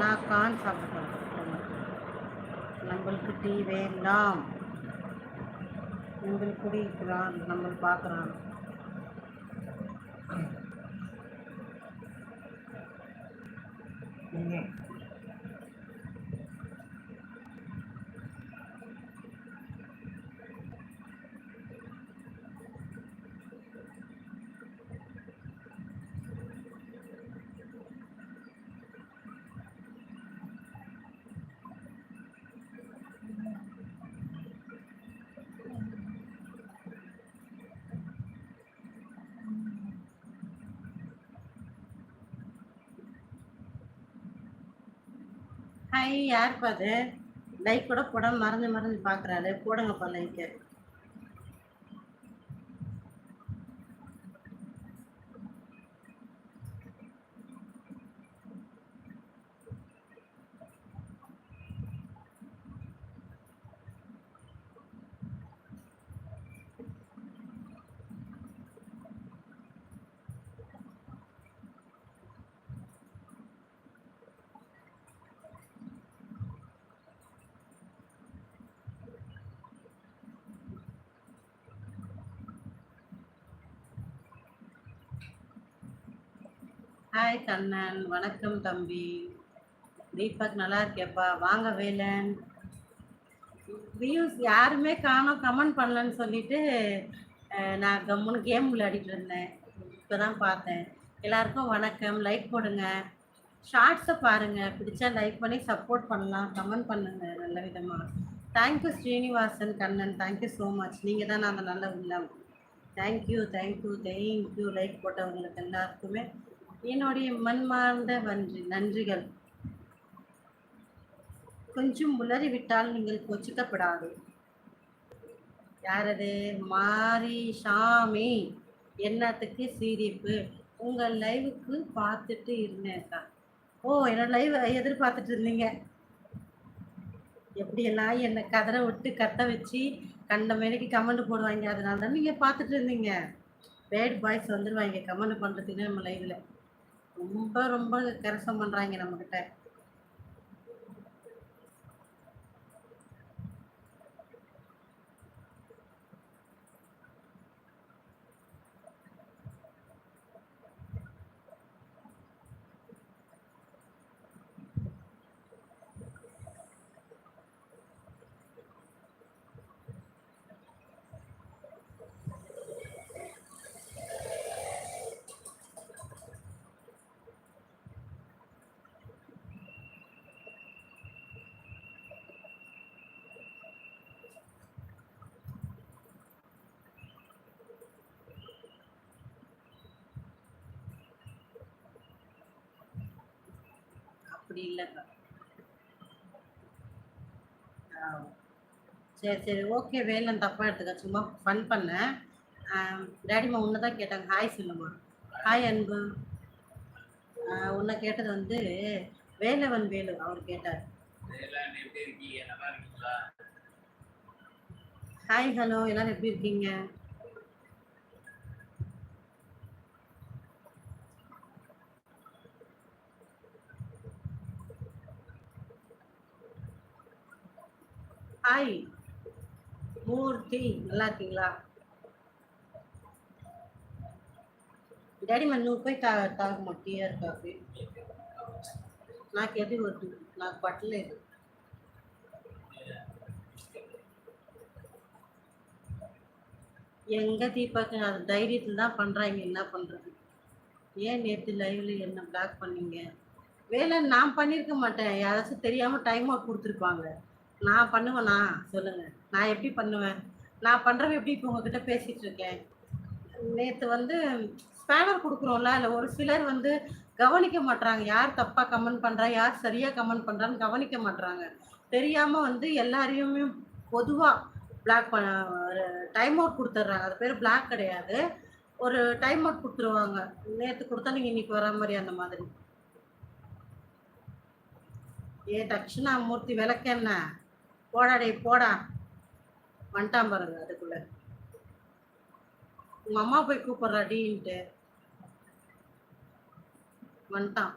நான் கான் சாப்பிட போகிறேன் நம்மளுக்கு டீ வேண்டாம். உங்களுக்கு குடிக்கிறான் நம்ம பார்க்குறான் ஹாய் யாருப்பா அது லைக் கூட போட மறந்து மறந்து பார்க்குறாரு போடுங்கப்பா லைக்கு ஹாய் கண்ணன். வணக்கம் தம்பி. தீபக் நல்லா இருக்கேப்பா வாங்க வேலன். வியூஸ் யாருமே காணோம் கமெண்ட் பண்ணலன்னு சொல்லிட்டு நான் கம்முன்னு கேம் விளையாடிட்டு இருந்தேன். இப்போ தான் பார்த்தேன். எல்லாருக்கும் வணக்கம். லைக் போடுங்க. ஷார்ட்ஸை பாருங்கள் பிடிச்சா லைக் பண்ணி சப்போர்ட் பண்ணலாம். கமெண்ட் பண்ணுங்க நல்ல விதமாக thank you Srinivasan Kannan. Thank you so much நீங்கள் தான் அந்த நல்ல உள்ளம். Thank you thank you thank you like போட்டவங்களுக்கு எல்லாருக்குமே என்னுடைய மண்மார்ந்த நன்றி நன்றிகள். கொஞ்சம் உளறி விட்டால் நீங்கள் கொச்சிக்கப்படாது. யாரது? மாரி சாமி என்னத்துக்கு சீரிப்பு? உங்கள் லைவுக்கு பார்த்துட்டு இருந்தேன் தான் ஓ என்னோட லைவ் எதிர்பார்த்துட்டு இருந்தீங்க? எப்படியெல்லாம் என்னை கதற விட்டு கத்த வச்சு கண்ட மேலைக்கு கமெண்ட் போடுவாங்க. அதனால தான் நீங்கள் பார்த்துட்டு இருந்தீங்க. பேட் பாய்ஸ் வந்துடுவாங்க கமெண்ட் பண்ணுறதுக்கு நம்ம லைவில் ரொம்ப ரொம்ப கரசம் பண்ணுறாங்க நம்மக்கிட்ட அப்படி இல்லைக்கா சரி சரி ஓகே வேலன் தப்பாக எடுத்துக்க சும்மா ஃபன் பண்ணேன். டேடிமா உன்னை தான் கேட்டாங்க. ஹாய் சொல்லுமா ஹாய் அன்பு. உன்னை கேட்டது வந்து வேலவன் வேலு அவர் கேட்டார். ஹாய் ஹலோ எல்லாரும் எப்படி இருக்கீங்க? ஹாய் மூர்த்தி நல்லா இருக்கீங்களா డాడీ మరి నువ్వు పోయి తా తాగమ్మా టీఆర్ కాఫీ నాకు ఎది వద్దు నాకు పట్టలేదు எங்க தீபக் அது தைரியத்தில் தான் பண்ணுறாங்க என்ன பண்ணுறது ஏன் நேற்று லைவ்ல என்ன பிளாக் பண்ணீங்க வேலை நான் பண்ணியிருக்க மாட்டேன் யாராச்சும் தெரியாமல் டைம் அவுட் கொடுத்துருப்பாங்க நான் பண்ணுவேனா? சொல்லுங்கள் நான் எப்படி பண்ணுவேன்? நான் பண்ணுறவன் எப்படி இப்போ உங்ககிட்ட பேசிகிட்டு இருக்கேன்? நேற்று வந்து ஸ்பேனர் கொடுக்குறோம்ல இல்லை ஒரு சிலர் வந்து கவனிக்க மாட்றாங்க. யார் தப்பாக கமெண்ட் பண்ணுறா யார் சரியாக கமெண்ட் பண்ணுறான்னு கவனிக்க மாட்றாங்க. தெரியாமல் வந்து எல்லாரையுமே பொதுவாக பிளாக் பண்ண டைம் அவுட் கொடுத்துட்றாங்க. அது பேர் பிளாக் கிடையாது. ஒரு டைம் அவுட் கொடுத்துருவாங்க. நேற்று கொடுத்தா நீங்கள் இன்னைக்கு வர மாதிரி அந்த மாதிரி. ஏ தட்சிணாமூர்த்தி விளக்கென்ன போடாடே போடா. வந்துட்டான் பாருங்க அதுக்குள்ள. உங்க அம்மா போய் கூப்பிடுறா டீன்ட்டு வந்துட்டான்.